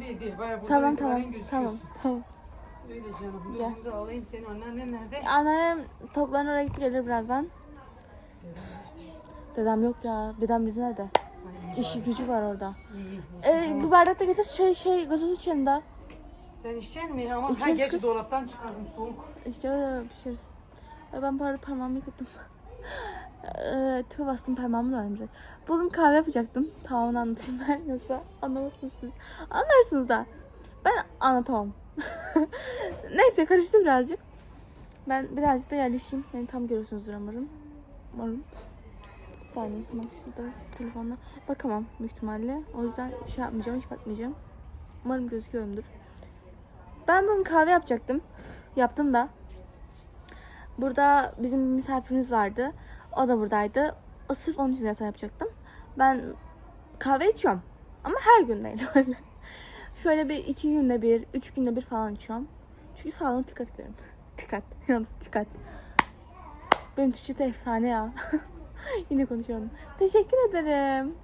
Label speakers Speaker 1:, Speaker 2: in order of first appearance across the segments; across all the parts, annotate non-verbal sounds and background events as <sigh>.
Speaker 1: Değil değil bayağı burada
Speaker 2: Tamam
Speaker 1: itibaren
Speaker 2: tamam
Speaker 1: gözüküyorsun.
Speaker 2: tamam tamam.
Speaker 1: Öyle canım. Dur
Speaker 2: Gel.
Speaker 1: da alayım seni. Anneannen nerede?
Speaker 2: Anneannem tavukların oraya gitti gelir birazdan. Dedem yok ya. Dedem bizim evde. İşi gücü var orada.
Speaker 1: İyi iyi.
Speaker 2: Ee,
Speaker 1: tamam.
Speaker 2: bir bardak da getir şey şey gazoz içelim daha.
Speaker 1: Sen içecek misin? Ama ha,
Speaker 2: İçeriz
Speaker 1: gerçi
Speaker 2: kız.
Speaker 1: dolaptan çıkardım soğuk.
Speaker 2: İşte öyle pişiririz. Ay ben bu arada parmağımı yıkadım. Eee tüpe bastım parmağımı da önemli. Bugün kahve yapacaktım. Tamamını anlatayım ben yoksa anlamazsınız siz. Anlarsınız da. Ben anlatamam. <laughs> Neyse karıştı birazcık. Ben birazcık da yerleşeyim. Beni tam görüyorsunuzdur umarım. Umarım. Bir saniye tamam şurada telefonla bakamam büyük ihtimalle. O yüzden şey yapmayacağım hiç bakmayacağım. Umarım gözüküyorumdur. Ben bugün kahve yapacaktım. Yaptım da. Burada bizim misafirimiz vardı. O da buradaydı. O sırf onun için zaten yapacaktım. Ben kahve içiyorum. Ama her gün değil <laughs> öyle. Şöyle bir iki günde bir, üç günde bir falan içiyorum. Çünkü sağlığıma dikkat ederim. <laughs> Dikkat. <laughs> Yalnız dikkat. Benim Türkçe efsane ya. Yine konuşuyorum. Teşekkür ederim.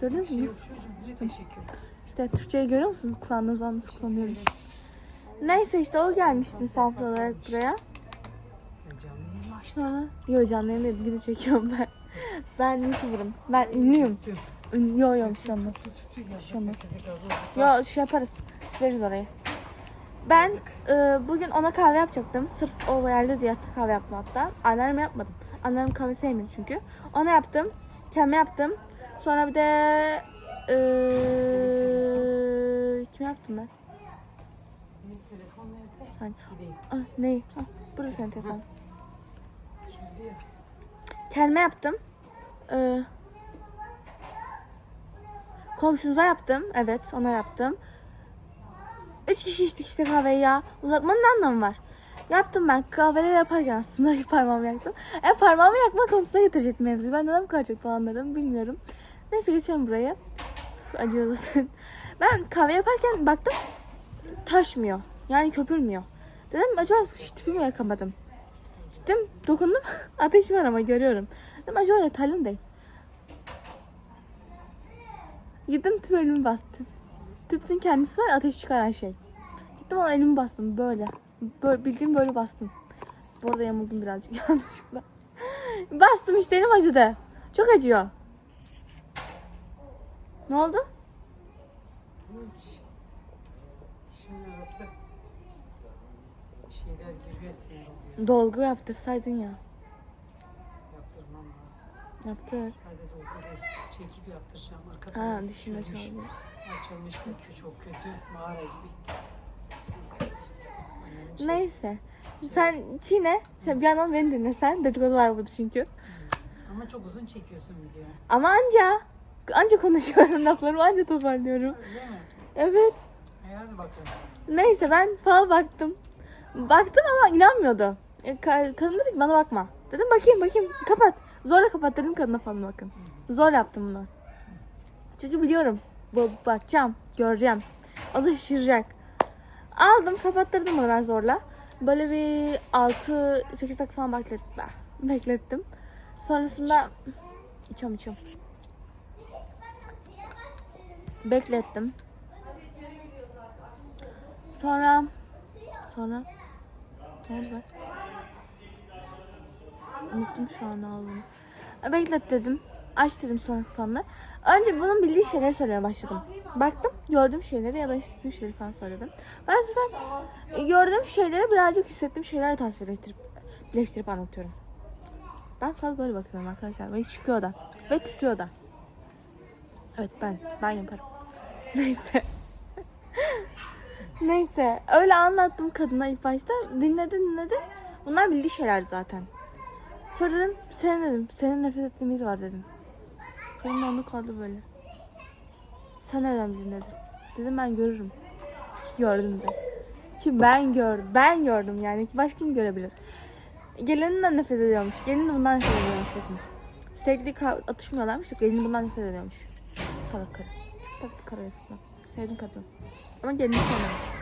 Speaker 2: Gördünüz
Speaker 1: Bir şey
Speaker 2: mü?
Speaker 1: Ne teşekkür.
Speaker 2: İşte Türkçeyi görüyor musunuz? Kullandığım zaman nasıl kullanıyorum. Neyse işte o gelmişti misafir olarak buraya. Sonra yo canlı yayın değil, video çekiyorum ben. <laughs> Ben YouTuber'ım. Ben ünlüyüm.
Speaker 1: Tüm.
Speaker 2: Ün, yo yo bir şey olmaz. Bir şey olmaz. Yo şey yaparız. Sileriz orayı. Ben e, bugün ona kahve yapacaktım. Sırf o geldi diye kahve yaptım hatta. Anneanneme yapmadım. Annem kahve sevmiyor çünkü. Ona yaptım. Kendime yaptım. Sonra bir de e, kim yaptım ben?
Speaker 1: Telefon nerede?
Speaker 2: Ah, ne? Ah, burada senin telefon. Kendime yaptım. Ee, komşumuza yaptım. Evet ona yaptım. Üç kişi içtik işte kahveyi ya. Uzatmanın anlamı var? Yaptım ben kahveleri yaparken aslında <laughs> parmağımı yaktım. E parmağımı yakma konusuna getirecek mevzu. Ben neden bu kadar çok puanladım bilmiyorum. Neyse geçelim buraya. Acıyor zaten. <laughs> Ben kahve yaparken baktım taşmıyor. Yani köpürmüyor. Dedim acaba şu mü yakamadım? Gittim dokundum. <laughs> Ateş var ama görüyorum. Dedim acaba mi değil? Gittim tüp elimi bastım. Tüpün kendisi var ateş çıkaran şey. Gittim ona elimi bastım böyle. böyle bildiğim böyle bastım. Bu arada yamuldum birazcık <laughs> yanlışlıkla. bastım işte elim acıdı. Çok acıyor. Ne oldu?
Speaker 1: Hiç. Şimdi arası şeyler giriyor sinir oluyor.
Speaker 2: Dolgu yaptırsaydın ya.
Speaker 1: Yaptırmam lazım.
Speaker 2: Yaptır.
Speaker 1: Sadece dolgu değil. Çekip yaptıracağım. Arka
Speaker 2: Ha
Speaker 1: tarafı
Speaker 2: dişinde
Speaker 1: çözmüş.
Speaker 2: çaldı.
Speaker 1: Açılmış da kö- çok kötü. Mağara gibi. Şey-
Speaker 2: Neyse. Sen çiğne. Sen bir yandan beni dinle sen. Dedikodu var burada çünkü.
Speaker 1: Ama çok uzun çekiyorsun video.
Speaker 2: Ama anca. Anca konuşuyorum <laughs> laflarımı anca toparlıyorum.
Speaker 1: Öyle mi?
Speaker 2: Evet.
Speaker 1: E hadi bakalım.
Speaker 2: Neyse ben fal baktım. Baktım ama inanmıyordu. E, ka- kadın dedi ki bana bakma. Dedim bakayım bakayım kapat. Zorla kapat dedim kadına falan bakın. Zor yaptım bunu. Çünkü biliyorum. Bu bakacağım, göreceğim. O da. Aldım kapattırdım onu ben zorla. Böyle bir 6-8 dakika falan beklettim. beklettim. Sonrasında içiyorum içiyorum. Beklettim. Sonra sonra ne oldu be? Unuttum şu an. E, Beklet dedim. Aç dedim sonra kafanı. Önce bunun bildiği şeyleri söylemeye başladım. Baktım gördüğüm şeyleri ya da hissettiğim şeyleri sana söyledim. Ben zaten e, gördüğüm şeyleri birazcık hissettiğim şeylerle tasvir ettirip birleştirip anlatıyorum. Ben fazla böyle bakıyorum arkadaşlar. Ve çıkıyor da. Ve tutuyor da. Evet ben. Ben yaparım. <laughs> Neyse. Neyse. Öyle anlattım kadına ilk başta. Dinledi dinledi. Bunlar bildiği şeyler zaten. Sonra dedim sen dedim. Senin nefret ettiğin biri var dedim. Benim onu kaldı böyle. Sen nereden bildin dedi. Dedim ben görürüm. Gördüm de. Ki ben gördüm. Ben gördüm yani. Başka kim görebilir? Gelininden nefret ediyormuş. Gelin de bundan nefret ediyormuş dedim. Sevgili atışmıyorlarmış gelin bundan nefret ediyormuş. Salak karı. Tatlı karı aslında. Sevdim kadın. Ama gelini sevmedim.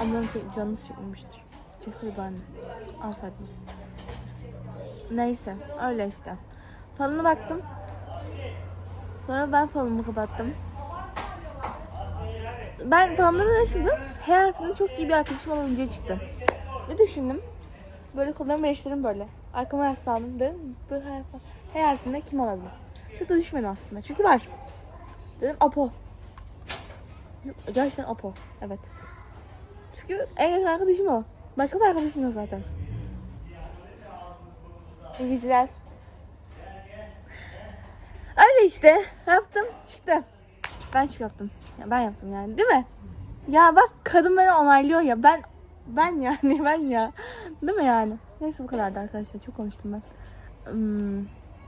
Speaker 2: Annem canınız çekmemiştir. Çekse ben alsaydım. Neyse öyle işte. Falına baktım. Sonra ben falımı kapattım. Ben falımda da ne düşündüm? H harfinde çok iyi bir arkadaşım olunca çıktı. Ne düşündüm? Böyle kollarımı birleştirdim böyle. Arkama yaslandım dedim. Bu H, harfi- H harfinde kim olabilir? Çok da düşmedim aslında. Çünkü var. Dedim Apo. Gerçekten Apo. Evet. Çünkü en yakın arkadaşım o. Başka da arkadaşım yok zaten. İyi geceler. Öyle işte. Yaptım. Çıktı. Ben şu yaptım. Ya ben yaptım yani değil mi? Ya bak kadın beni onaylıyor ya. Ben ben yani ben ya. Değil mi yani? Neyse bu kadardı arkadaşlar. Çok konuştum ben. Hmm,